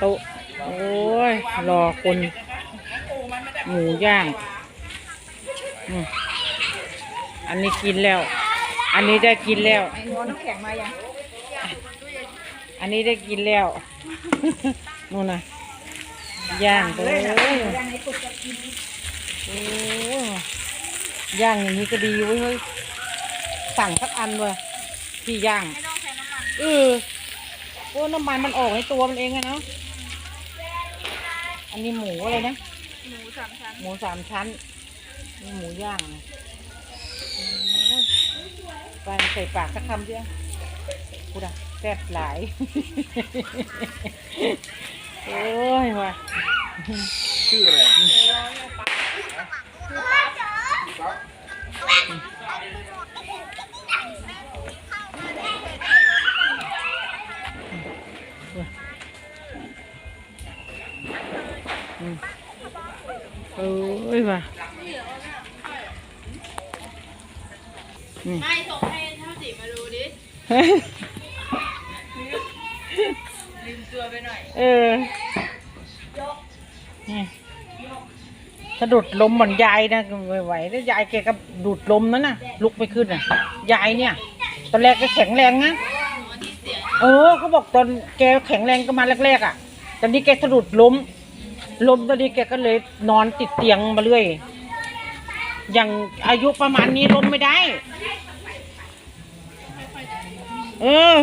โต๊ะ โอ้ย รอคน หมูย่างอืมอันนี้กินแล้ว อันนี้ได้กินแล้วไอ้หัวน้ำแข็งมายังอันนี้ได้กินแล้ว นู่นน่ะย่างเลยยังไงตุกจะกินโอ้ย่างอย่างนี้ก็ดีเว้ยเฮ้ยสั่งสักอันเลยที่ย่างไม่ต้องใช้น้ำมันเออโอ้น้ำมันมันออกในตัวมันเองอะเนาะ อันนี้หมูอะไรนะ หมูสามชั้นหมูสามชั้นนี่หมูย่างนะโอ้ยไปใส่ปากสักคำเดียวกูดะแซ่บหลาย โอ้ยว่ะชื่ออะไรก๊อ โอ้ยว่ะนี่ไม่ส่งให้ท่าสีมาดูดิลืมตัวไปหน่อย เออนี่สะดุดลมเหมือนยายนะไม่ไหวแล้วยายแกก็ดูดลมนั่นน่ะ ลุกไปขึ้นน่ะ ยายเนี่ย ตอนแรกก็แข็งแรงนะเออเขาบอกตอนแกแข็งแรงก็มาแรกๆอะ ตอนนี้แกสะดุดล้ม ล้มตอนนี้แกก็เลยนอนติดเตียงมาเรื่อย อย่างอายุประมาณนี้ล้มไม่ได้ เออ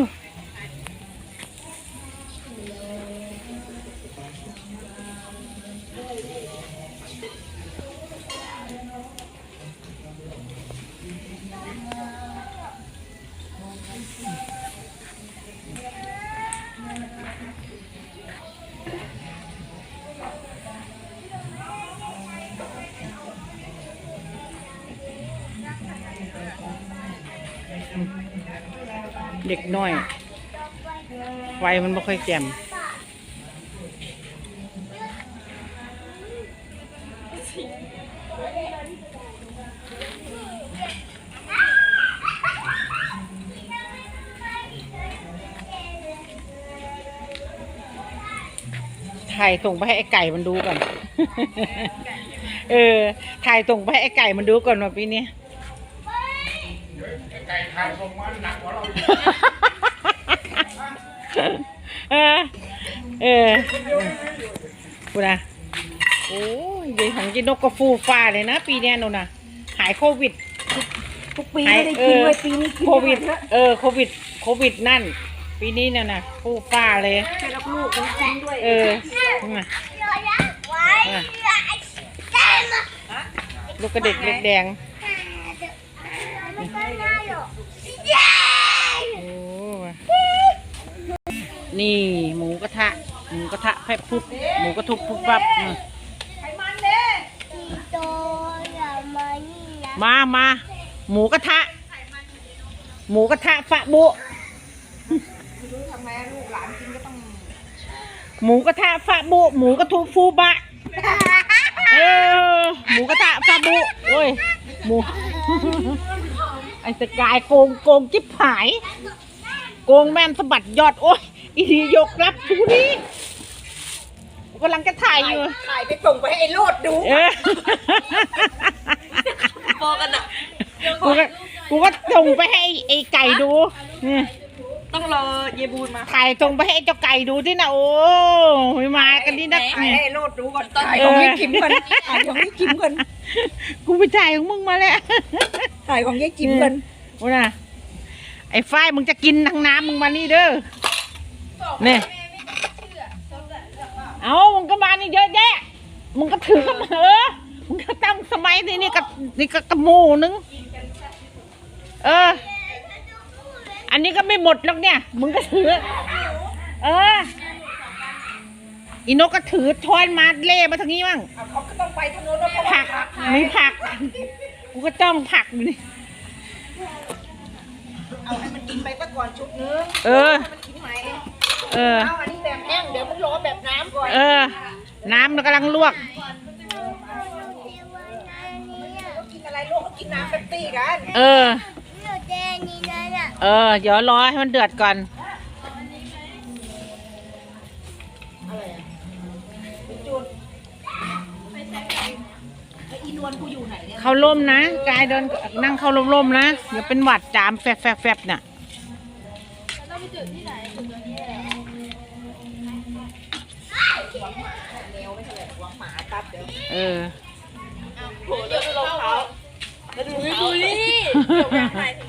เด็กน้อยไฟมันไม่ค่อยแจ่มถ่ายส่งไปให้ไอ้ไก่มันดูก่อน เออ ถ่ายส่งไปให้ไอ้ไก่มันดูก่อนว่าปีนี้ ไก่ไทยส่งมาหนักกว่าเราอีกเออ เออกูนะโอ้ยยายของกินนกก็ฟูฟ้าเลยนะ ปีเนี้ยนูนนะหายโควิด ทุกปีไม่ได้กินเลยปีนี้กินโควิดเออ โควิด โควิดนั่น ปีนี้เนี่ยนะฟูฟ้าเลย ให้ลูกลูกๆกินด้วยเออมาลูกกระเด็กเล็กแดง โอ้ว่ะนี่หมูกระทะ หมูกระทะแพบพุบหมูกระทุบพุบปับอืมไขมันเด้มามา หมูกระทะ หมูกระทะฟะบุรู้ทำไมลูกหลานกินก็ต้องหมูกระทะฟะบุ หมูกระทุฟูบะเออหมูกระทะฟะบุโอ้ยหมูไอ้สกายโกงโกงจิ๊บหาย โกงแม่นสะบัดยอดโอ้ยอีทียกรับชูนี้กำลังจะถ่ายอยู่ ถ่ายไปส่งไปให้ไอ้โลดดูเออพอกันอะ กูก็กูก็ส่งไปให้ไอ้ไก่ดูนี่ ต้องรอเยบูนมาถ่ายส่งไปให้เจ้าไก่ดูที่นะโอ้ยมากันนี่นะถ่ายให้ไอ้โลดดูก่อนถ่ายเอของอยายจิ๋มก่อนถ่ายของยายจิ๋มก่อนกูไปถ่ายของมึงมาแล้วถ่ายของยายจิ๋มก่อนโอ้น่ะไอ้ฝ้ายมึงจะกินทั้งน้ำมึงมานี่เด้อเนี่ยเอามึงก็มานี่เยอะแยะมึงก็ถือกันมาเออมึงก็ตั้งสมัยนี่นี่ก็นี่ก็กระหมูนึง เออ อันนี้ก็ไม่หมดหรอกเนี่ย มึงก็ถือ เออ อีนกก็ถือช้อนมาเล่มาทางนี้มั่งเอาเขาก็ต้องไปทางโน้นแล้วเพราะว่าผักมีผัก กูก็จ้องผักอยู่นี่ เอาให้มันกินไปซะก่อนชุดนึงเออ ให้มันกินใหม่เออ เอาอันนี้แบบแห้งเดี๋ยวมันรอแบบน้ำก่อนเออ น้ำมันกำลังลวก กินอะไรลูกก็กินน้ำเป๊ปซี่กัน เออเออเดี๋ยวรอให้มัน เดือดก่อนกอะไรอะไปจุดไม่ใช่ไอ้อีนวลกูอยู่ไหนเนี่ยเข้าร่มนะกายเดินนั่งเข้าร่มๆนะ เดี๋ยวเป็นหวัดจามแฟบแฟบแฟบน่ะเราไปจุดที่ไหนจุดตรงนี้แหละหวังหมาแนวไม่ใช่เหรอหวังหมาตับเดี๋ยวเออโหแล้วดูรองเท้าแล้วดูบุลี่นี่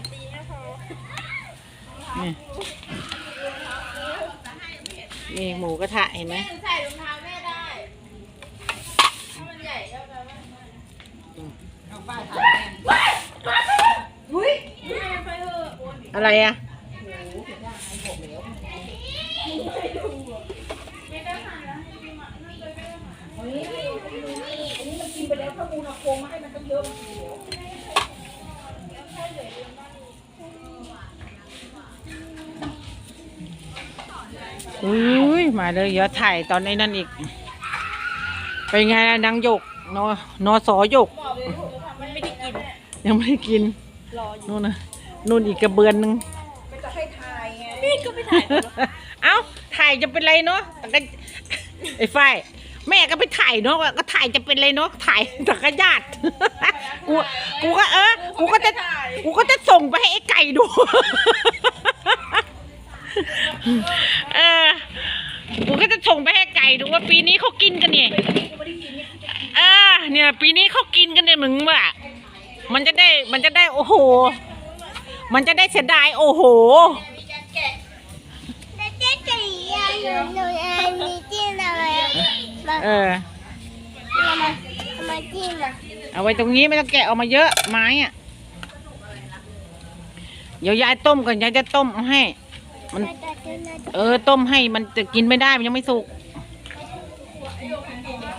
นี่หมูกระทะเห็นไหมใส่รองเท้าแม่ได้ถ้ามันใหญ่ก็แปลว่าอาป้าถ่ายแม่หุ้ยไปเถอะอะไรอะอันนี้มันกินไปแล้วข้อมูลเอาโคงมาให้มันต้องเยอะมันเดี๋ยว มาเลยเดี๋ยวถ่ายตอนไอ้นั่นอีก เป็นไงล่ะนางหยกนอนอสอหยก มันไม่ได้กิน ยังไม่ได้กินรออยู่นู่นนะนู่นอีกกระเบือนหนึงไม่จะให้ทายไงนี่ก็ไม่ถ่ายเอ้าถ่ายจะเป็นไรเนาะแต่ก็ไอ้ฝ้ายแม่ก็ไปถ่ายเนาะก็ถ่ายจะเป็นไรเนาะถ่ายแต่ก็ญาติกูกูก็เออกูก็จะกูก็จะส่งไปให้ไอ้ไก่ดู เออ กูก็จะส่งไปให้ไก่ดูว่าปีนี้เขากินกันเนี่ยเออเนี่ย ปีนี้เขากินกันเนี่ยมึงว่ามันจะได้มันจะได้โอ้โห มันจะได้เสียดายโอ้โหเออเอาไว้ตรงนี้ไม่ต้องแกะออกมาเยอะไม้อะเดี๋ยวยายต้มก่อนยายจะต้มให้ มัน เออ ต้มให้มันจะกินไม่ได้มันยังไม่สุก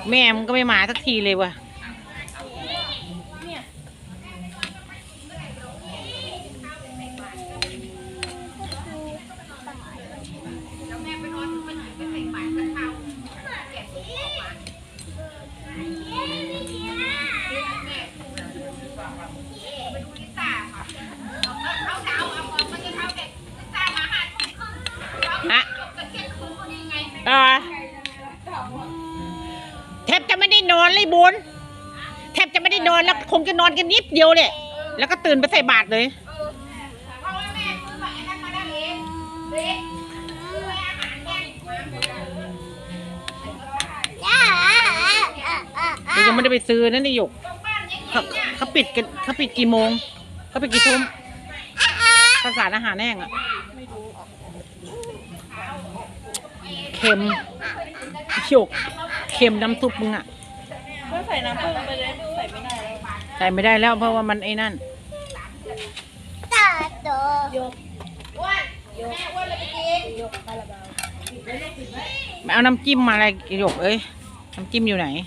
แม่มันก็ไม่มาสักทีเลยว่ะอะ จะไม่ได้นอนแล้วคงจะนอนกันนิดเดียวเนี่ยแล้วก็ตื่นไปใส่บาตรเลยเรายังไม่ได้ไปซื้อนั่นนี่หยกเขาเขาปิดกันเขาปิดกี่โมงเขาปิดกี่ทุ่มข้าวสารอาหารแห้งอะเค็มหยกเค็มน้ำซุปมึงอะ ก็ใส่น้ำผึ้งไปเลยใส่ไม่ได้แล้วใส่ไม่ได้แล้วเพราะว่ามันไอ้นั่นยกอ้วนแม่อ้วนเลยไปกินยกคาราบาวเอาน้ำจิ้มมาอะไรหยกเอ้ยน้ำจิ้มอยู่ไหนน